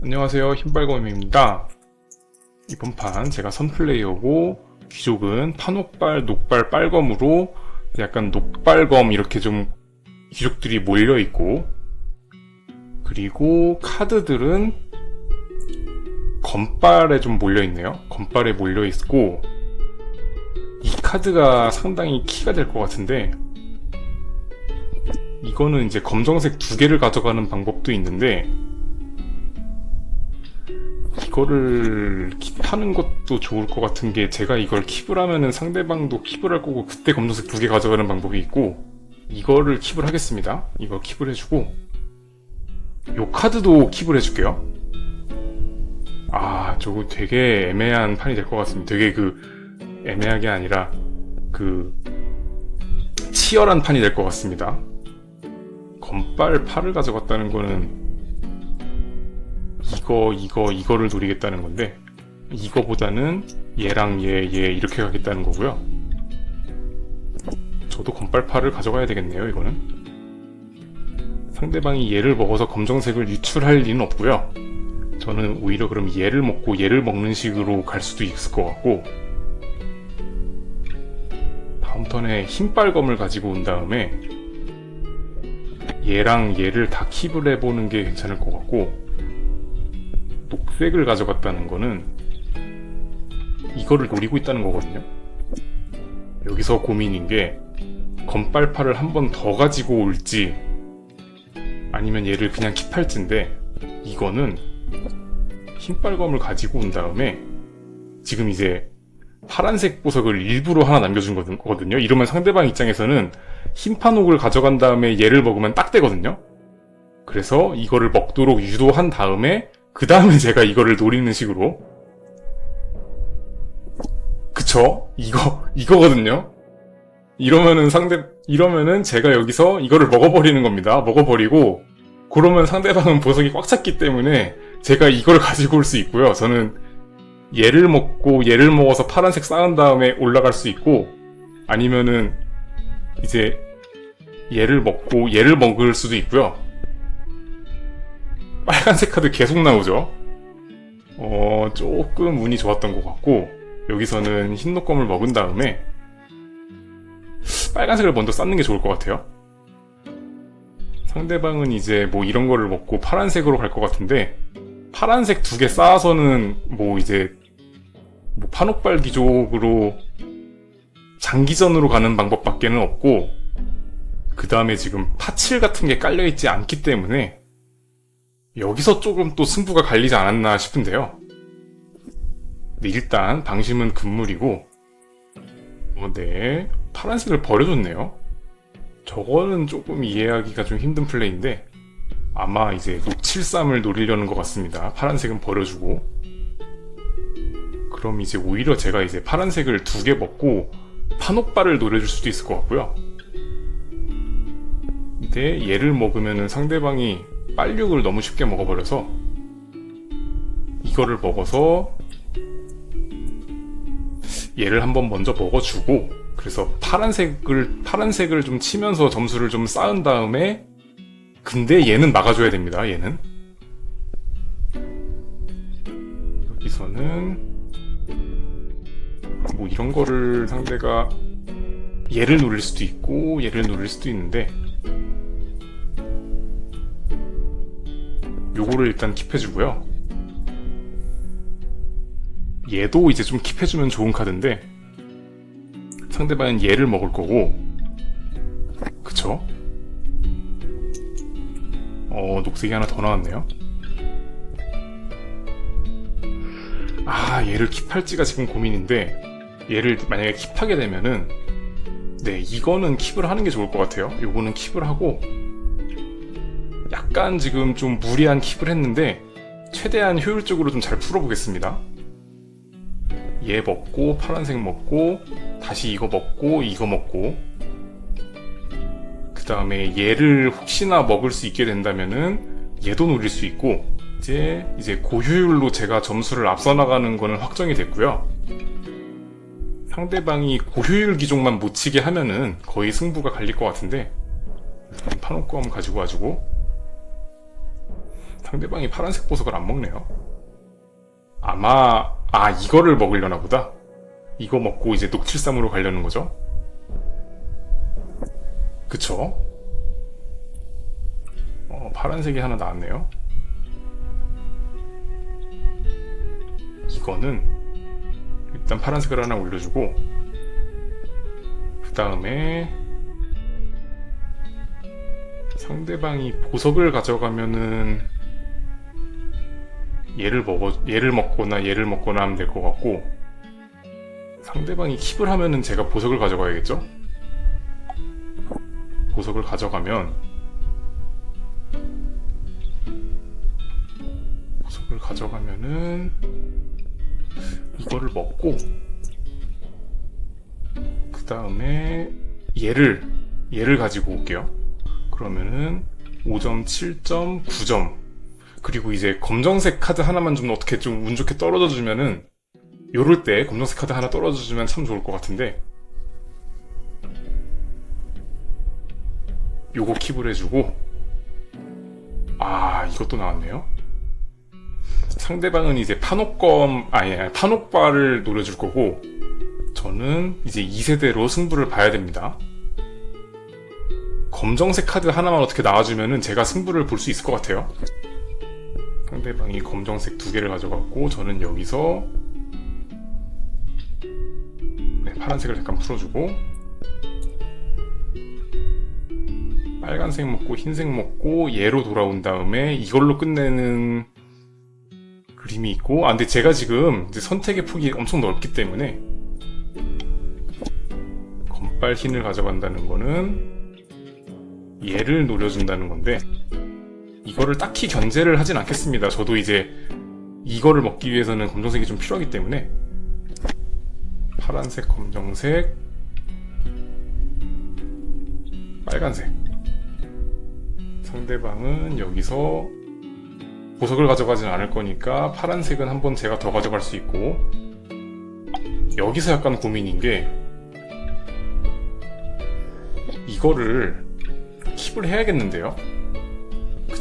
안녕하세요. 흰발검입니다. 이번 판 제가 선플레이어고 귀족은 판옥발, 녹발, 빨검으로 약간 녹발검 이렇게 좀 귀족들이 몰려있고 그리고 카드들은 검발에 좀 몰려있네요. 검발에 몰려있고 이 카드가 상당히 키가 될 것 같은데 이거는 이제 검정색 두 개를 가져가는 방법도 있는데 이거를 킵하는 것도 좋을 것 같은 게 제가 이걸 킵을 하면은 상대방도 킵을 할 거고 그때 검정색 두 개 가져가는 방법이 있고 이거를 킵을 하겠습니다. 이거 킵을 해주고 요 카드도 킵을 해줄게요. 아 저거 되게 애매한 판이 될 것 같습니다. 되게 그 애매하게 아니라 그 치열한 판이 될 것 같습니다. 검빨 팔을 가져갔다는 거는 이거 이거 이거를 노리겠다는 건데 이거보다는 얘랑 얘 얘 이렇게 가겠다는 거고요. 저도 검빨팔을 가져가야 되겠네요. 이거는 상대방이 얘를 먹어서 검정색을 유출할 리는 없고요. 저는 오히려 그럼 얘를 먹고 얘를 먹는 식으로 갈 수도 있을 것 같고 다음 턴에 흰빨검을 가지고 온 다음에 얘랑 얘를 다 킵을 해보는 게 괜찮을 것 같고 녹색을 가져갔다는 거는 이거를 노리고 있다는 거거든요. 여기서 고민인 게 건빨파를 한 번 더 가지고 올지 아니면 얘를 그냥 킵할지인데 이거는 흰빨검을 가지고 온 다음에 지금 이제 파란색 보석을 일부러 하나 남겨준 거거든요. 이러면 상대방 입장에서는 흰 판옥을 가져간 다음에 얘를 먹으면 딱 되거든요. 그래서 이거를 먹도록 유도한 다음에 그 다음에 제가 이거를 노리는 식으로 그쵸? 이거 이거거든요. 이러면은 상대 이러면은 제가 여기서 이거를 먹어버리는 겁니다. 먹어버리고 그러면 상대방은 보석이 꽉 찼기 때문에 제가 이걸 가지고 올 수 있고요. 저는 얘를 먹고 얘를 먹어서 파란색 쌓은 다음에 올라갈 수 있고 아니면은 이제 얘를 먹고 얘를 먹을 수도 있고요. 빨간색 카드 계속 나오죠. 어, 조금 운이 좋았던 것 같고 여기서는 흰 녹검을 먹은 다음에 빨간색을 먼저 쌓는 게 좋을 것 같아요. 상대방은 이제 뭐 이런 거를 먹고 파란색으로 갈 것 같은데 파란색 두 개 쌓아서는 뭐 이제 뭐 판옥발 귀족으로 장기전으로 가는 방법밖에는 없고 그 다음에 지금 파칠 같은 게 깔려있지 않기 때문에 여기서 조금 또 승부가 갈리지 않았나 싶은데요. 일단 방심은 금물이고 어, 네 파란색을 버려줬네요. 저거는 조금 이해하기가 좀 힘든 플레이인데 아마 이제 녹칠쌈을 노리려는 것 같습니다. 파란색은 버려주고 그럼 이제 오히려 제가 이제 파란색을 두 개 먹고 판옥발을 노려줄 수도 있을 것 같고요. 근데 얘를 먹으면은 상대방이 빨육을 너무 쉽게 먹어버려서 이거를 먹어서 얘를 한번 먼저 먹어주고 그래서 파란색을 파란색을 좀 치면서 점수를 좀 쌓은 다음에 근데 얘는 막아줘야 됩니다. 얘는 여기서는 뭐 이런 거를 상대가 얘를 노릴 수도 있고 얘를 노릴 수도 있는데 요거를 일단 킵해주고요. 얘도 이제 좀 킵해주면 좋은 카드인데 상대방은 얘를 먹을 거고 그쵸? 어 녹색이 하나 더 나왔네요. 아 얘를 킵할지가 지금 고민인데 얘를 만약에 킵하게 되면은 네 이거는 킵을 하는 게 좋을 것 같아요. 요거는 킵을 하고 약간 지금 좀 무리한 킵을 했는데 최대한 효율적으로 좀 잘 풀어보겠습니다. 얘 먹고 파란색 먹고 다시 이거 먹고 이거 먹고 그 다음에 얘를 혹시나 먹을 수 있게 된다면은 얘도 노릴 수 있고 이제 이제 고효율로 제가 점수를 앞서 나가는 거는 확정이 됐고요. 상대방이 고효율 기종만 못 치게 하면은 거의 승부가 갈릴 것 같은데 일단 판옥검 가지고 와주고 상대방이 파란색 보석을 안 먹네요. 아마, 아, 이거를 먹으려나 보다. 이거 먹고 이제 녹칠삼으로 가려는 거죠. 그쵸? 어, 파란색이 하나 나왔네요. 이거는 일단 파란색을 하나 올려주고 그 다음에 상대방이 보석을 가져가면은 얘를 먹어 얘를 먹거나 얘를 먹거나 하면 될 것 같고 상대방이 킵을 하면은 제가 보석을 가져가야겠죠? 보석을 가져가면 보석을 가져가면은 이거를 먹고 그 다음에 얘를 얘를 가지고 올게요. 그러면은 5점, 7점, 9점 그리고 이제 검정색 카드 하나만 좀 어떻게 좀 운 좋게 떨어져 주면은 요럴 때 검정색 카드 하나 떨어져 주면 참 좋을 것 같은데 요거 킵을 해주고 아 이것도 나왔네요. 상대방은 이제 판옥검 아니 아니, 판옥바를 노려줄 거고 저는 이제 2세대로 승부를 봐야 됩니다. 검정색 카드 하나만 어떻게 나와주면은 제가 승부를 볼 수 있을 것 같아요. 상대방이 검정색 두 개를 가져갔고 저는 여기서 네, 파란색을 잠깐 풀어주고 빨간색 먹고 흰색 먹고 얘로 돌아온 다음에 이걸로 끝내는 그림이 있고 아 근데 제가 지금 선택의 폭이 엄청 넓기 때문에 검빨 흰을 가져간다는 거는 얘를 노려준다는 건데 이거를 딱히 견제를 하진 않겠습니다. 저도 이제 이거를 먹기 위해서는 검정색이 좀 필요하기 때문에. 파란색, 검정색, 빨간색. 상대방은 여기서 보석을 가져가진 않을 거니까 파란색은 한 번 제가 더 가져갈 수 있고. 여기서 약간 고민인 게 이거를 킵을 해야겠는데요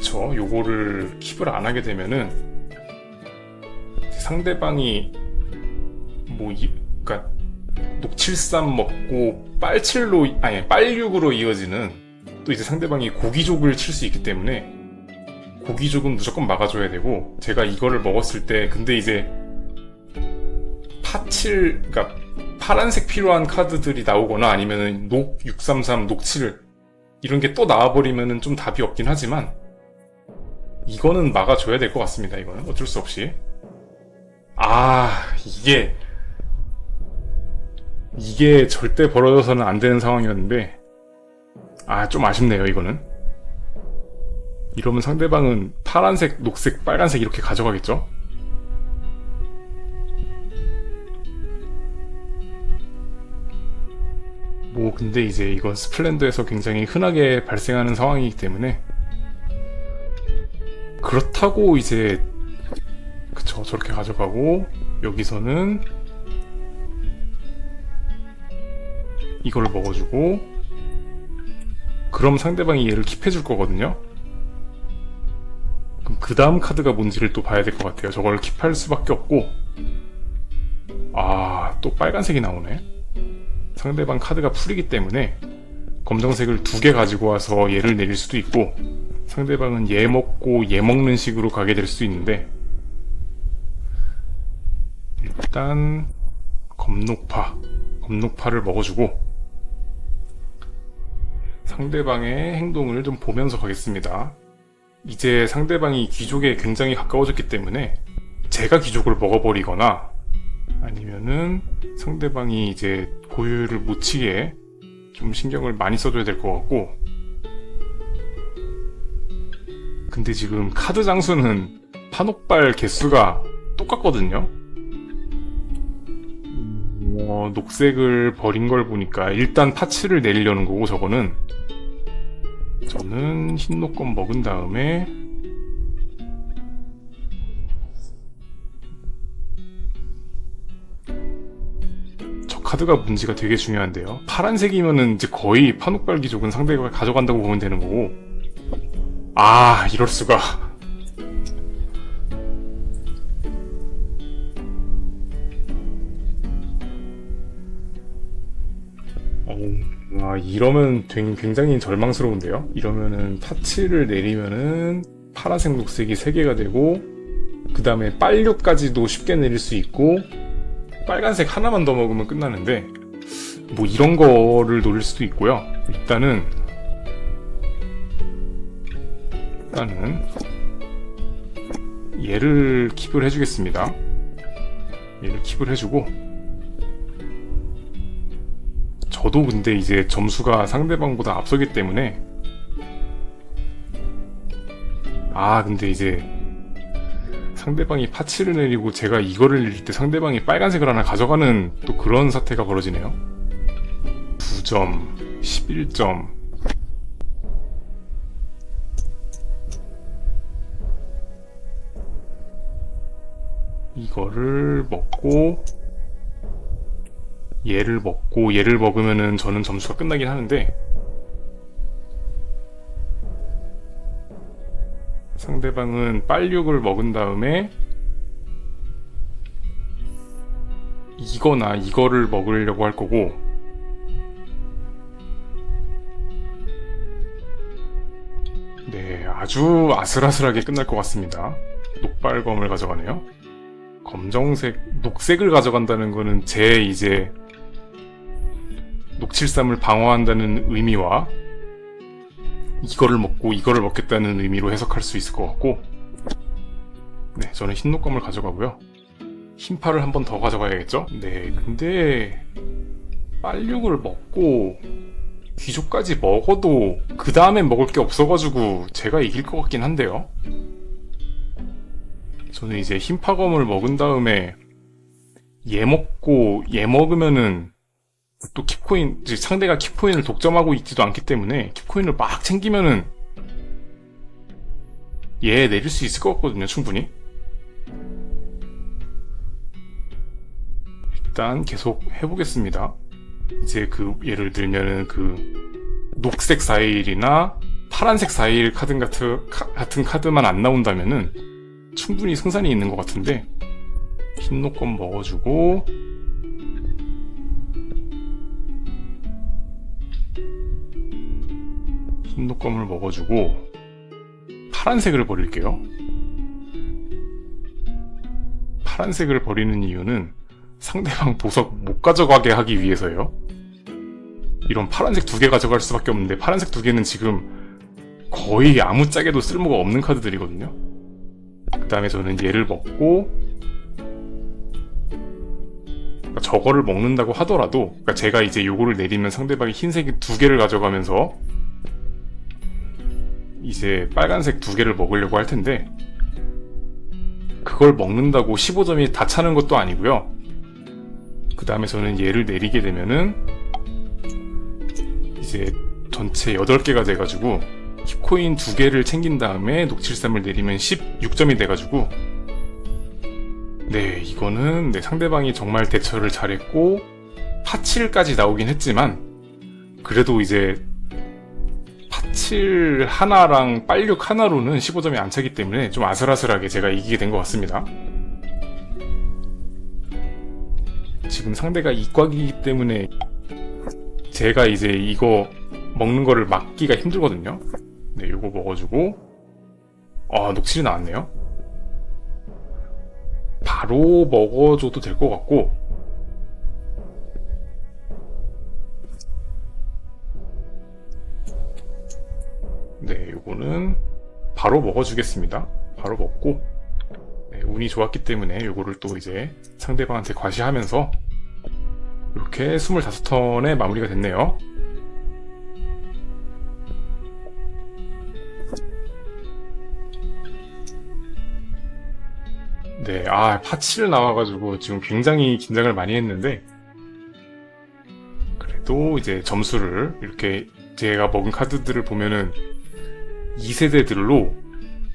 그쵸? 요거를 킵을 안 하게 되면은 상대방이 뭐 이, 그니까 녹칠삼 먹고 빨칠로 아니 빨육으로 이어지는 또 이제 상대방이 고기족을 칠 수 있기 때문에 고기족은 무조건 막아줘야 되고 제가 이거를 먹었을 때 근데 이제 파칠 그러니까 파란색 필요한 카드들이 나오거나 아니면은 녹 633, 녹7 이런 게 또 나와버리면은 좀 답이 없긴 하지만 이거는 막아줘야 될 것 같습니다. 이거는 어쩔 수 없이 아 이게 이게 절대 벌어져서는 안 되는 상황이었는데 아 좀 아쉽네요 이거는 이러면 상대방은 파란색, 녹색, 빨간색 이렇게 가져가겠죠? 뭐 근데 이제 이건 스플렌더에서 굉장히 흔하게 발생하는 상황이기 때문에 그렇다고 이제 그쵸 저렇게 가져가고 여기서는 이거를 먹어주고 그럼 상대방이 얘를 킵해줄 거거든요. 그럼 그 다음 카드가 뭔지를 또 봐야 될 것 같아요. 저걸 킵할 수밖에 없고. 아 또 빨간색이 나오네. 상대방 카드가 풀이기 때문에 검정색을 두 개 가지고 와서 얘를 내릴 수도 있고 상대방은 얘 먹고 얘 먹는 식으로 가게 될 수 있는데 일단 검녹파 검녹파를 먹어주고 상대방의 행동을 좀 보면서 가겠습니다. 이제 상대방이 귀족에 굉장히 가까워졌기 때문에 제가 귀족을 먹어버리거나 아니면은 상대방이 이제 고유를 못 치게 좀 신경을 많이 써줘야 될 것 같고 근데 지금 카드 장수는 판옥발 개수가 똑같거든요? 어, 녹색을 버린 걸 보니까 일단 파츠를 내리려는 거고 저거는. 저는 흰 녹건 먹은 다음에 저 카드가 문제가 되게 중요한데요. 파란색이면은 이제 거의 판옥발 기족은 상대가 가져간다고 보면 되는 거고 아 이럴 수가. 어, 아 이러면 굉장히 절망스러운데요? 이러면은 타치를 내리면은 파란색 녹색이 3개가 되고 그 다음에 빨류까지도 쉽게 내릴 수 있고 빨간색 하나만 더 먹으면 끝나는데 뭐 이런 거를 노릴 수도 있고요. 일단은 일단은, 얘를 킵을 해주겠습니다. 얘를 킵을 해주고, 저도 근데 이제 점수가 상대방보다 앞서기 때문에 아 근데 이제 상대방이 파츠를 내리고 제가 이거를 내릴 때 상대방이 빨간색을 하나 가져가는 또 그런 사태가 벌어지네요 9점 11점 이거를 먹고 얘를 먹고 얘를 먹으면은 저는 점수가 끝나긴 하는데 상대방은 빨육을 먹은 다음에 이거나 이거를 먹으려고 할 거고 네 아주 아슬아슬하게 끝날 것 같습니다. 녹발검을 가져가네요 검정색 녹색을 가져간다는 거는 제 이제 녹칠삼을 방어한다는 의미와 이거를 먹고 이거를 먹겠다는 의미로 해석할 수 있을 것 같고 네 저는 흰 녹검을 가져가고요 흰파를 한 번 더 가져가야겠죠? 네 근데 빨육을 먹고 귀족까지 먹어도 그 다음에 먹을 게 없어가지고 제가 이길 것 같긴 한데요 저는 이제 흰파검을 먹은 다음에 얘 먹고 얘 먹으면은 또 킵코인, 즉 상대가 킵코인을 독점하고 있지도 않기 때문에 킵코인을 막 챙기면은 얘 내릴 수 있을 것 같거든요, 충분히. 일단 계속 해보겠습니다. 이제 그 예를 들면은 그 녹색 4일이나 파란색 4일 카드 같은 카드만 안 나온다면은 충분히 승산이 있는 것 같은데 흰 녹검 먹어주고 흰 녹검을 먹어주고 파란색을 버릴게요. 파란색을 버리는 이유는 상대방 보석 못 가져가게 하기 위해서예요. 이런 파란색 두 개 가져갈 수밖에 없는데 파란색 두 개는 지금 거의 아무 짝에도 쓸모가 없는 카드들이거든요. 그 다음에 저는 얘를 먹고 그러니까 저거를 먹는다고 하더라도 그러니까 제가 이제 요거를 내리면 상대방이 흰색 두 개를 가져가면서 이제 빨간색 두 개를 먹으려고 할 텐데 그걸 먹는다고 15점이 다 차는 것도 아니고요. 그 다음에 저는 얘를 내리게 되면은 이제 전체 8개가 돼가지고 힙코인 두 개를 챙긴 다음에 녹칠삼을 내리면 16점이 돼가지고. 네 이거는 네, 상대방이 정말 대처를 잘했고 파칠까지 나오긴 했지만 그래도 이제 파칠 하나랑 빨육 하나로는 15점이 안 차기 때문에 좀 아슬아슬하게 제가 이기게 된 것 같습니다. 지금 상대가 이꽉이기 때문에 제가 이제 이거 먹는 거를 막기가 힘들거든요 네, 요거 먹어주고 아, 녹칠이 나왔네요. 바로 먹어줘도 될 것 같고 네, 요거는 바로 먹어주겠습니다. 바로 먹고 네, 운이 좋았기 때문에 요거를 또 이제 상대방한테 과시하면서 이렇게 25턴에 마무리가 됐네요. 네, 아, 파치를 나와가지고 지금 굉장히 긴장을 많이 했는데, 그래도 이제 점수를 이렇게 제가 먹은 카드들을 보면은 2세대들로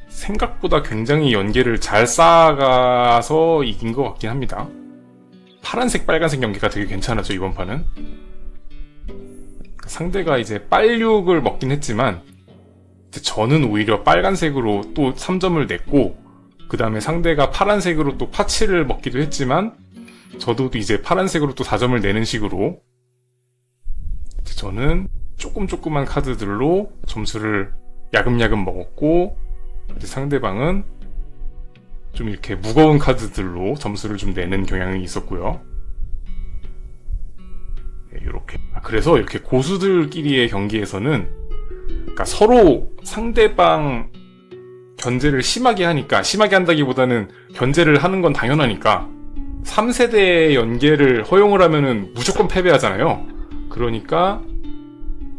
생각보다 굉장히 연계를 잘 쌓아가서 이긴 것 같긴 합니다. 파란색, 빨간색 연계가 되게 괜찮았죠, 이번 판은. 상대가 이제 빨육을 먹긴 했지만, 저는 오히려 빨간색으로 또 3점을 냈고, 그 다음에 상대가 파란색으로 또 파치를 먹기도 했지만, 저도 이제 파란색으로 또 4점을 내는 식으로 저는 조금 조그만 카드들로 점수를 야금야금 먹었고 상대방은 좀 이렇게 무거운 카드들로 점수를 좀 내는 경향이 있었고요. 네, 이렇게. 아, 그래서 이렇게 고수들끼리의 경기에서는 그러니까 서로 상대방 견제를 심하게 하니까 심하게 한다기보다는 견제를 하는 건 당연하니까 3세대 연계를 허용을 하면은 무조건 패배하잖아요. 그러니까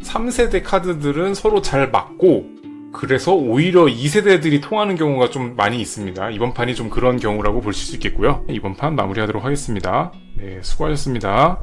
3세대 카드들은 서로 잘 맞고 그래서 오히려 2세대들이 통하는 경우가 좀 많이 있습니다. 이번 판이 좀 그런 경우라고 보실 수 있겠고요. 이번 판 마무리하도록 하겠습니다. 네, 수고하셨습니다.